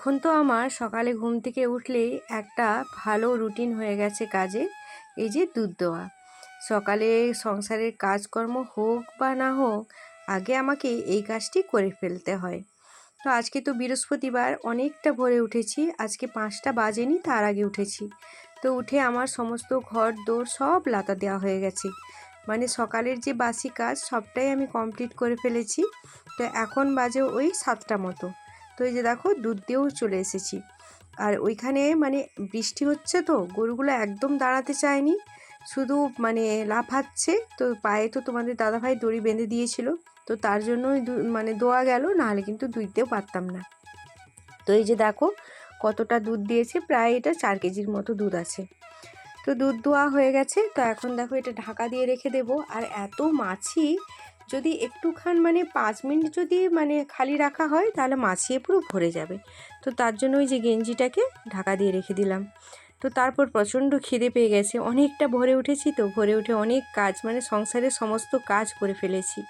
এখন তো আমার সকালে ঘুম থেকে উঠলেই একটা ভালো রুটিন হয়ে গেছে কাজে এই যে দুধ দেওয়া। সকালে সংসারের কাজকর্ম হোক বা না হোক, আগে আমাকে এই কাজটি করে ফেলতে হয়। তো আজকে তো বৃহস্পতিবার, অনেকটা ভোরে উঠেছি, আজকে পাঁচটা বাজেনি, তার আগে উঠেছি। তো উঠে আমার সমস্ত ঘর দৌড় সব লাতা দেওয়া হয়ে গেছে। মানে সকালের যে বাসি কাজ, সবটাই আমি কমপ্লিট করে ফেলেছি। তো এখন বাজে ওই সাতটা মতো। তো এই যে দেখো দুধ দিয়েও চলে এসেছি। আর ওইখানে মানে বৃষ্টি হচ্ছে তো, গরুগুলো একদম দাঁড়াতে চায়নি। শুধু মানে লাফাচ্ছে, তো পায়ে তো তোমাদের দাদাভাই দড়ি বেঁধে দিয়েছিল। তো তার জন্যই মানে দোয়া গেল, নাহলে কিন্তু দুইতেও পারতাম না। তো এই যে দেখো কতটা দুধ দিয়েছে, প্রায় এটা চার কেজির মতো দুধ আছে। তো দুধ দোয়া হয়ে গেছে, তো এখন দেখো এটা ঢাকা দিয়ে রেখে দেবো। আর এত মাছি যদি একটুখান মানে পাঁচ মিনিট যদি মানে খালি রাখা হয়, তাহলে মাছিয়ে পুরো ভরে যাবে। তো তার জন্য ওই যে গেঞ্জিটাকে ঢাকা দিয়ে রেখে দিলাম। তো তারপর প্রচণ্ড খিদে পেয়ে গেছে। অনেকটা ভরে উঠেছি তো, ভরে উঠে অনেক কাজ মানে সংসারের সমস্ত কাজ করে ফেলেছি।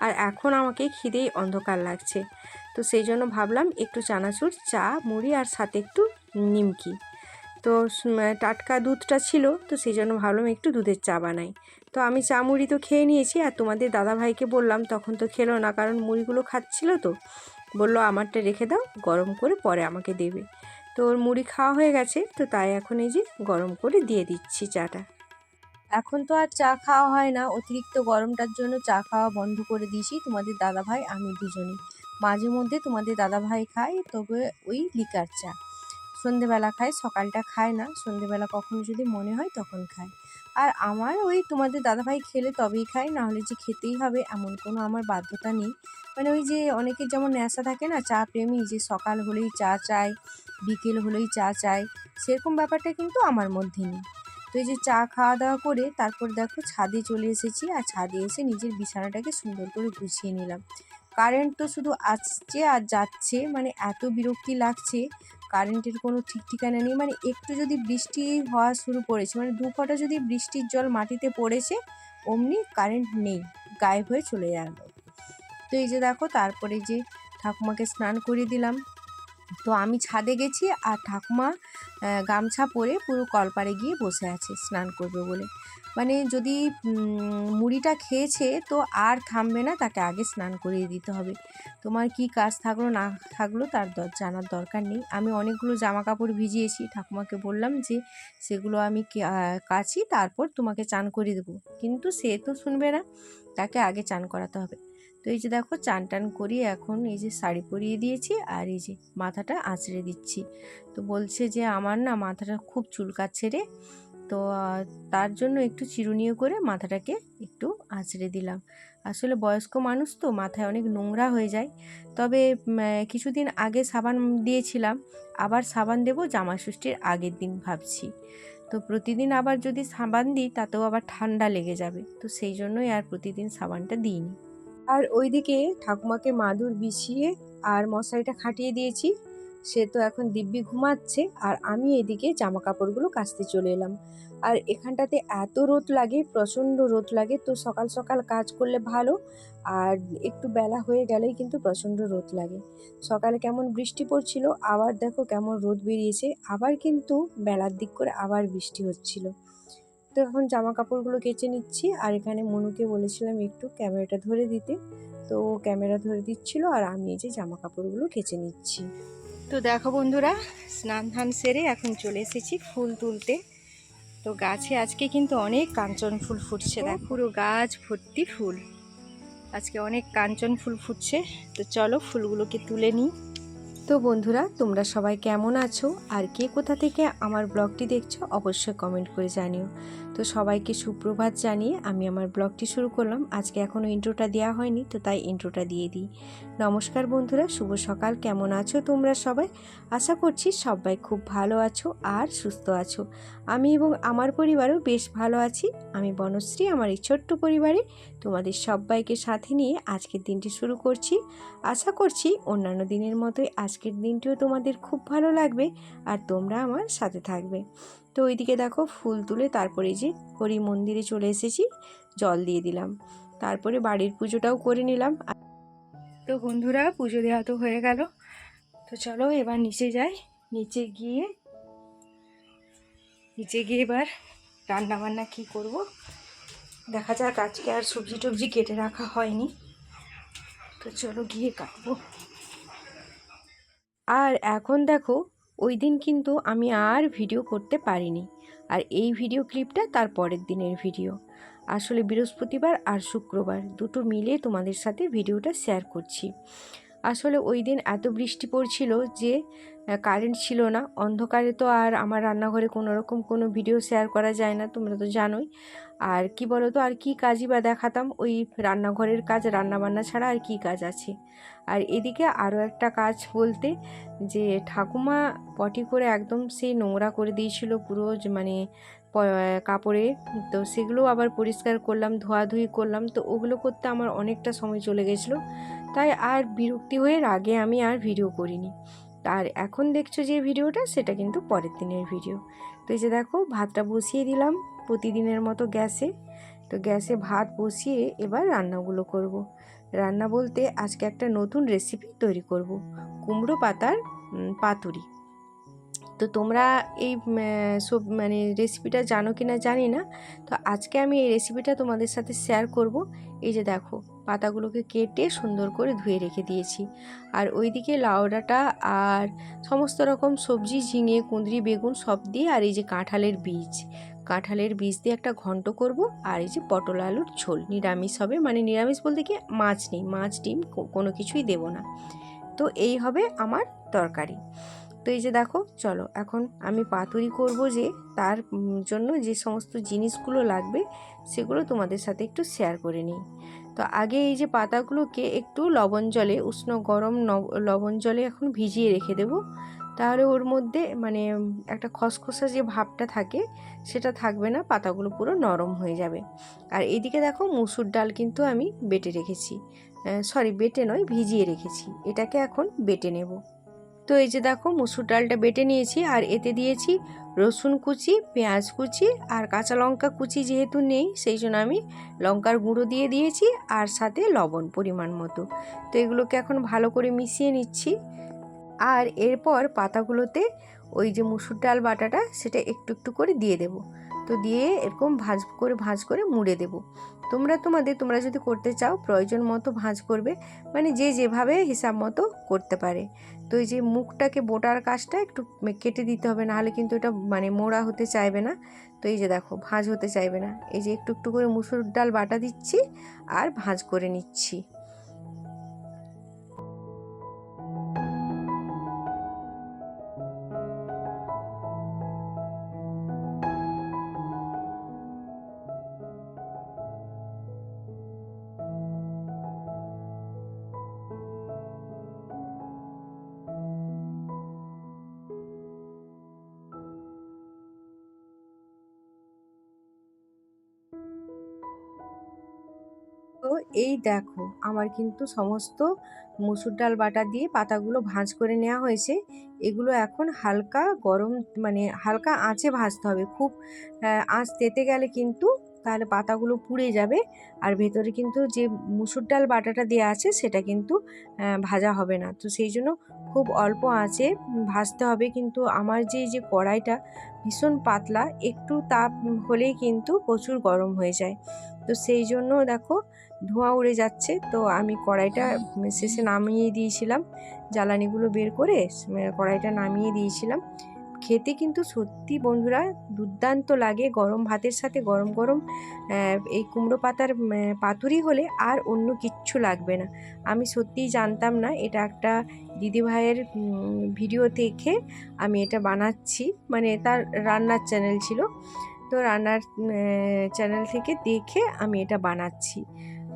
আর এখন আমাকে খিদেই অন্ধকার লাগছে। তো সেই জন্য ভাবলাম একটু চানাচুর, চা, মুড়ি আর সাথে একটু নিমকি। তো টাটকা দুধটা ছিল, তো সেই জন্য ভাবলাম একটু দুধের চা বানাই। তো আমি চা মুড়ি তো খেয়ে নিয়েছি আর তোমাদের দাদাভাইকে বললাম, তখন তো খেলো না, কারণ মুড়িগুলো খাচ্ছিল তো। বলল, আমারটা রেখে দাও, গরম করে পরে আমাকে দেবে। তো ওর মুড়ি খাওয়া হয়ে গেছে, তো তাই এখন এই যে গরম করে দিয়ে দিচ্ছি চাটা। এখন তো আর চা খাওয়া হয় না, অতিরিক্ত গরমটার জন্য চা খাওয়া বন্ধ করে দিয়েছি। তোমাদের দাদাভাই, আমি দুজনই মাঝে মধ্যে তোমাদের দাদাভাই খায়, তবে ওই লিকার চা। সন্ধেবেলা খায়, সকালটা খায় না। সন্ধেবেলা কখনো যদি মনে হয়, তখন খায়। আর আমার ওই তোমাদের দাদাভাই খেলে তবেই খায় না হলে যে খেতেই হবে এমন কোনো আমার বাধ্যতা নেই। মানে ওই যে অনেকের যেমন নেশা থাকে না, চা প্রেমী, যে সকাল হলেই চা চায়, বিকেল হলেই চা চায়, সেরকম ব্যাপারটা কিন্তু আমার মধ্যে নেই। তো এই যে চা খাওয়া দাওয়া করে তারপর দেখো ছাদে চলে এসেছি, আর ছাদে এসে নিজের বিছানাটাকে সুন্দর করে গুছিয়ে নিলাম। কারেন্ট তো শুধু আসছে আর যাচ্ছে মানে এত বিরক্তি লাগছে কারেন্টের কোনো ঠিক ঠিকানা নেই। মানে একটু যদি বৃষ্টি হওয়া শুরু করেছে মানে দু যদি বৃষ্টির জল মাটিতে পড়েছে, অমনি কারেন্ট নেই, গায়েব হয়ে চলে গেল। তো এই যে দেখো, তারপরে যে ঠাকুমাকে স্নান করিয়ে দিলাম। তো আমি ছাদে গেছি আর ঠাকুমা গামছা পরে পুরো কলপারে গিয়ে বসে আছে, স্নান করবে বলে। মানে যদি মুড়িটা খেয়েছে তো আর থামবে না, তাকে আগে স্নান করিয়ে দিতে হবে। তোমার কি কাজ থাকল না থাকল তার জানার দরকার নেই। আমি অনেকগুলো জামা কাপড় ভিজিয়েছি, ঠাকুমাকে বললাম যে সেগুলো আমি কাছি তারপর তোমাকে চান করিয়ে দেবো। কিন্তু সে তো শুনবে না, তাকে আগে চান করাতে হবে। তো এই যে দেখো, চান টান করিয়ে এখন এই যে শাড়ি পরিয়ে দিয়েছি আর এই যে মাথাটা আঁচড়ে দিচ্ছি। তো বলছে যে, আমার না মাথাটা খুব চুলকাচ্ছে রে। তো তার জন্য একটু চিরুনিও করে মাথাটাকে একটু আঁচড়ে দিলাম। আসলে বয়স্ক মানুষ তো, মাথায় অনেক নোংরা হয়ে যায়। তবে কিছুদিন আগে সাবান দিয়েছিলাম, আবার সাবান দেবো জামা ষষ্ঠীর আগের দিন ভাবছি। তো প্রতিদিন আবার যদি সাবান দিই, তাতেও আবার ঠান্ডা লেগে যাবে। তো সেই জন্যই আর প্রতিদিন সাবানটা দিইনি। আর ওইদিকে ঠাকুমাকে মাদুর বিছিয়ে আর মশারিটা খাটিয়ে দিয়েছি। সে তো এখন দিব্যি ঘুমাচ্ছে, আর আমি এদিকে জামা কাপড়গুলো কাচতে চলে এলাম। আর এখানটাতে এত রোদ লাগে, প্রচণ্ড রোদ লাগে, তো সকাল সকাল কাজ করলে ভালো, আর একটু বেলা হয়ে গেলেই কিন্তু প্রচণ্ড রোদ লাগে। সকালে কেমন বৃষ্টি পড়ছিল, আবার দেখো কেমন রোদ বেরিয়েছে, আবার কিন্তু বেলার দিক করে আবার বৃষ্টি হচ্ছিল। তো এখন জামা কাপড়গুলো কেচে নিচ্ছি, আর এখানে মনুকে বলেছিলাম একটু ক্যামেরাটা ধরে দিতে, তো ক্যামেরা ধরে দিচ্ছিল, আর আমি এই যে জামা কাপড়গুলো কেচে নিচ্ছি। তো দেখো বন্ধুরা, স্নান ধান সেরে এখন চলে এসেছি ফুল তুলতে। তো গাছে আজকে কিন্তু অনেক কাঞ্চন ফুল ফুটছে, দেখ। পুরো গাছ ভর্তি ফুল। আজকে অনেক কাঞ্চন ফুল ফুটছে। তো চলো ফুলগুলোকে তুলে নিই। তো বন্ধুরা, তোমরা সবাই কেমন আছো? আর কে কোথা থেকে আমার ব্লগটি দেখছ, অবশ্যই কমেন্ট করে জানিও। তো সবাইকে সুপ্রভাত জানিয়ে আমি আমার ব্লগটি শুরু করলাম। আজকে এখনও ইন্ট্রোটা দেওয়া হয়নি, তো তাই ইন্ট্রোটা দিয়ে দিই। নমস্কার বন্ধুরা, শুভ সকাল। কেমন আছো তোমরা সবাই? আশা করছি সবাই খুব ভালো আছো আর সুস্থ আছো। আমি এবং আমার পরিবারও বেশ ভালো আছি। আমি বনশ্রী, আমার এই ছোট্ট পরিবারে তোমাদের সবাইকে সাথে নিয়ে আজকের দিনটি শুরু করছি। আশা করছি অন্যান্য দিনের মতোই আজকের দিনটিও তোমাদের খুব ভালো লাগবে আর তোমরা আমার সাথে থাকবে। তো ওইদিকে দেখো, ফুল তুলে তারপরে যে হরি মন্দিরে চলে এসেছি, জল দিয়ে দিলাম। তারপরে বাড়ির পুজোটাও করে নিলাম। তো বন্ধুরা, পুজো দেওয়া তো হয়ে গেল। তো চলো এবার নিচে যাই। নিচে গিয়ে নিচে গিয়ে এবার রান্না বান্না কী করব? দেখা যাক, আজকে আর সবজি টবজি কেটে রাখা হয়নি। তো চলো গিয়ে কাটবো। আর এখন দেখো, ওই দিন কিন্তু আমি আর ভিডিও করতে পারিনি। আর এই ভিডিও ক্লিপটা তার পরের দিনের ভিডিও। আসলে বৃহস্পতিবার আর শুক্রবার দুটো মিলে তোমাদের সাথে ভিডিওটা শেয়ার করছি। আসলে ওই দিন এত বৃষ্টি পড়ছিল যে কারেন্ট ছিল না। অন্ধকারে তো আর আমার রান্নাঘরে কোনো রকম কোনো ভিডিও শেয়ার করা যায় না, তোমরা তো জানোই। আর কি বলো তো আর কি কাজই বা দেখাতাম? ওই রান্নাঘরের কাজ, রান্নাবান্না ছাড়া আর কি কাজ আছে? আর এদিকে আরও একটা কাজ বলতে, যে ঠাকুমা পটি করে একদম সেই নোংরা করে দিয়েছিল পুরো মানে কাপড়ে। তো সেগুলো আবার পরিষ্কার করলাম, ধোয়াধুয়ি করলাম। তো ওগুলো করতে আমার অনেকটা সময় চলে গেছিল। তাই আর বিরক্তি হয়ে আগে আমি আর ভিডিও করিনি। আর এখন দেখছ যে ভিডিওটা সেটা কিন্তু পরের দিনের ভিডিও তো এই যে দেখো, ভাতটা বসিয়ে দিলাম প্রতিদিনের মতো গ্যাসে। তো গ্যাসে ভাত বসিয়ে এবার রান্নাগুলো করব। রান্না বলতে আজকে একটা নতুন রেসিপি তৈরি করব। কুমড়ো পাতার পাতুরি। তো তোমরা এই সব মানে রেসিপিটা জানো কি না জানি না। তো আজকে আমি এই রেসিপিটা তোমাদের সাথে শেয়ার করব। এই যে দেখো, পাতাগুলোকে কেটে সুন্দর করে ধুয়ে রেখে দিয়েছি। আর ওইদিকে লাউ লাউডাটা আর সমস্ত রকম সবজি, ঝিঙে, কুঁদরি, বেগুন সব দিয়ে আর এই যে কাঁঠালের বীজ। কাঁঠালের বীজ দিয়ে একটা ঘন্ট করব আর এই যে পটল আলুর ঝোল। নিরামিষ হবে মানে নিরামিষ বলতে কি মাছ নেই, মাছ, ডিম কোনো কিছুই দেব না। তো এই হবে আমার তরকারি। তো এই যে দেখো, চলো এখন আমি পাতুরি করব যে তার জন্য যে সমস্ত জিনিসগুলো লাগবে, সেগুলো তোমাদের সাথে একটু শেয়ার করে নিই। তো আগে এই যে পাতাগুলোকে একটু লবণ জলে, উষ্ণ গরম লবণ জলে এখন ভিজিয়ে রেখে দেব। তাহলে ওর মধ্যে মানে একটা খসখসা যে ভাবটা থাকে, সেটা থাকবে না, পাতাগুলো পুরো নরম হয়ে যাবে। আর এইদিকে দেখো মুসুর ডাল কিন্তু আমি বেটে রেখেছি। সরি বেটে নয়, ভিজিয়ে রেখেছি। এটাকে এখন বেটে নেব। তো এই যে দেখো মুসুর ডালটা বেটে নিয়েছি আর এতে দিয়েছি রসুন কুচি, পেঁয়াজ কুচি আর কাঁচা লঙ্কা কুচি যেহেতু নেই, সেই জন্য আমি লঙ্কার গুঁড়ো দিয়ে দিয়েছি আর সাথে লবণ পরিমাণ মতো। তো এগুলোকে এখন ভালো করে মিশিয়ে নিচ্ছি। আর এরপর পাতাগুলোতে ওই যে মুসুর ডাল বাটাটা সেটা একটু একটু করে দিয়ে দেব। তো দিয়ে এরকম ভাজ করে ভাজ করে মুড়ে দেব। তোমরা তোমাদের, তোমরা যদি করতে চাও, প্রয়োজন মতো ভাঁজ করবে। মানে যে যেভাবে হিসাব মতো করতে পারে। তো এই যে মুখটাকে বোটার কাজটা একটু কেটে দিতে হবে, নাহলে কিন্তু এটা মানে মোড়া হতে চাইবে না। তো এই যে দেখো, ভাঁজ হতে চাইবে না। এই যে একটু একটু করে মুসুর ডাল বাটা দিচ্ছি আর ভাঁজ করে নিচ্ছি। তো এই দেখো, আমার কিন্তু সমস্ত মুসুর ডাল বাটা দিয়ে পাতাগুলো ভাঁজ করে নেওয়া হয়েছে। এগুলো এখন হালকা গরম মানে হালকা আঁচে ভাজতে হবে। খুব আঁচ তেতে গেলে কিন্তু তাহলে পাতাগুলো পুড়ে যাবে। আর ভেতরে কিন্তু যে মুসুর ডাল বাটাটা দেওয়া আছে, সেটা কিন্তু ভাজা হবে না। তো সেই জন্য খুব অল্প আঁচে ভাজতে হবে। কিন্তু আমার যে যে কড়াইটা ভীষণ পাতলা, একটু তাপ হলেই কিন্তু প্রচুর গরম হয়ে যায়। তো সেই জন্য দেখো, ধোঁয়া উড়ে যাচ্ছে। তো আমি কড়াইটা শেষে নামিয়ে দিয়েছিলাম। জ্বালানিগুলো বের করে কড়াইটা নামিয়ে দিয়েছিলাম। খেতে কিন্তু সত্যি বন্ধুরা দুর্দান্ত লাগে গরম ভাতের সাথে গরম গরম এই কুমড়ো পাতার পাতুরি হলে আর অন্য কিচ্ছু লাগবে না। আমি সত্যিই জানতাম না, এটা একটা দিদিভাইয়ের ভিডিও দেখে আমি এটা বানাচ্ছি। মানে তার রান্নার চ্যানেল ছিল। তো রান্নার চ্যানেল থেকে দেখে আমি এটা বানাচ্ছি।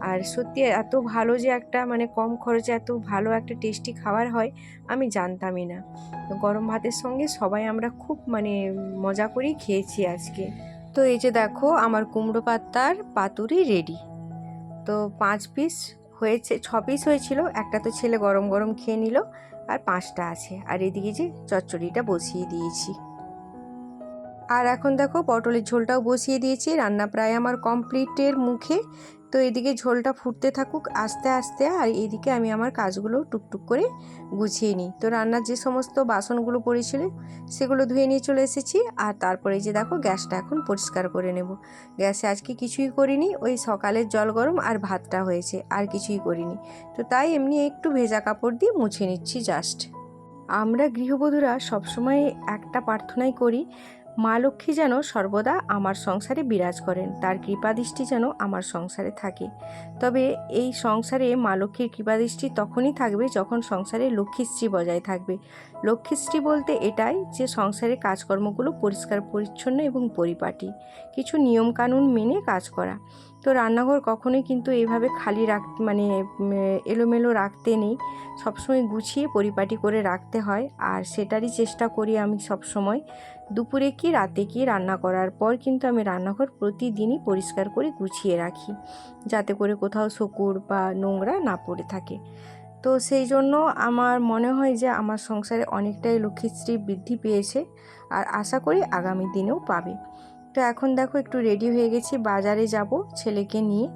আর সত্যি এত ভালো যে একটা মানে কম খরচে এত ভালো একটা টেস্টি খাবার হয়, আমি জানতামই না। তো গরম ভাতের সঙ্গে সবাই আমরা খুব মানে মজা করেই খেয়েছি আজকে। তো এই যে দেখো, আমার কুমড়ো পাতার পাতুরি রেডি তো পাঁচ পিস হয়েছে, ছ পিস হয়েছিল, একটা তো ছেলে গরম গরম খেয়ে নিল, আর পাঁচটা আছে। আর এদিকে যে চচ্চড়িটা বসিয়ে দিয়েছি। আর এখন দেখো, পটলের ঝোলটাও বসিয়ে দিয়েছি, রান্না প্রায় আমার কমপ্লিটের মুখে। তো এদিকে ঝোলটা ফুটতে থাকুক, আস্তে আস্তে, আর এদিকে আমি আমার কাজগুলো টুকটুক করে গুছিয়ে নিই। তো রান্নার যে সমস্ত বাসনগুলো পড়েছিল, সেগুলো ধুয়ে নিয়ে চলে এসেছি। আর তারপরে যে দেখো, গ্যাসটা এখন পরিষ্কার করে নেব। গ্যাসে আজকে কিছুই করিনি, ওই সকালের জল গরম আর ভাতটা হয়েছে, আর কিছুই করিনি। তো তাই এমনি একটু ভেজা কাপড় দিয়ে মুছে নিচ্ছি জাস্ট আমরা গৃহবধূরা সবসময় একটা প্রার্থনাই করি মা লক্ষ্মী যেন সর্বদা আমার সংসারে বিরাজ করেন, তার কৃপাদৃষ্টি যেন আমার সংসারে থাকে। তবে এই সংসারে মা লক্ষ্মীর কৃপাদৃষ্টি তখনই থাকবে যখন সংসারে লক্ষ্মীশ্রী বজায় থাকবে। লক্ষ্মীশ্রী বলতে এটাই যে সংসারের কাজকর্মগুলো পরিষ্কার, পরিচ্ছন্ন এবং পরিপাটি। কিছু নিয়মকানুন মেনে কাজ করা। তো রান্নাঘর কখনোই কিন্তু এইভাবে খালি রাখ মানে এলোমেলো রাখতে নেই। সবসময় গুছিয়ে পরিপাটি করে রাখতে হয়। আর সেটারই চেষ্টা করি আমি সবসময়। দুপুরে কি, রাতে কি রান্না করার পর কিন্তু আমি রান্নাঘর প্রতিদিনই পরিষ্কার করে গুছিয়ে রাখি। যাতে করে কোথাও শকুর বা নোংরা না পড়ে থাকে। তো সেই জন্য আমার মনে হয় যে আমার সংসারে অনেকটাই লক্ষ্মীশ্রী বৃদ্ধি পেয়েছে। আর আশা করি আগামী দিনেও পাবে। তো এখন দেখো একটু রেডি হয়ে গেছি, বাজারে যাব ছেলেকে নিয়ে।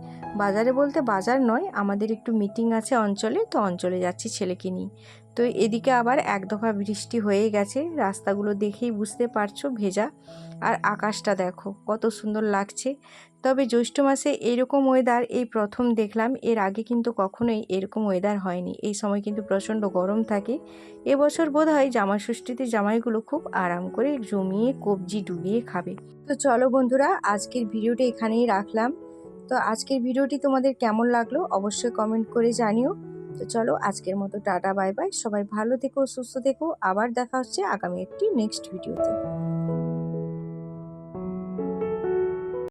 বাজারে বলতে বাজার নয়, আমাদের একটু মিটিং আছে অঞ্চলে, তো অঞ্চলে যাচ্ছি ছেলেকে নিয়ে। তো এদিকে আবার এক দফা বৃষ্টি হয়ে গেছে। রাস্তাগুলো দেখেই বুঝতে পারছ ভেজা। আর আকাশটা দেখো, কত সুন্দর লাগছে। তবে জ্যৈষ্ঠ মাসে এরকম ওয়েদার এই প্রথম দেখলাম, এর আগে কিন্তু কখনোই এরকম ওয়েদার হয়নি। এই সময় কিন্তু প্রচণ্ড গরম থাকে। এবছর বোধ হয় জামা ষষ্ঠীতে জামাইগুলো খুব আরাম করে জমিয়ে, কবজি ডুবিয়ে খাবে। তো চলো বন্ধুরা, আজকের ভিডিওটা এখানেই রাখলাম। তো আজকের ভিডিওটি তোমাদের কেমন লাগল অবশ্যই কমেন্ট করে জানিও। তো চলো আজকের মতো টাটা, বাই বাই। সবাই ভালো থেকো, সুস্থ থেকো। আবার দেখা হচ্ছে আগামী একটি নেক্সট ভিডিওতে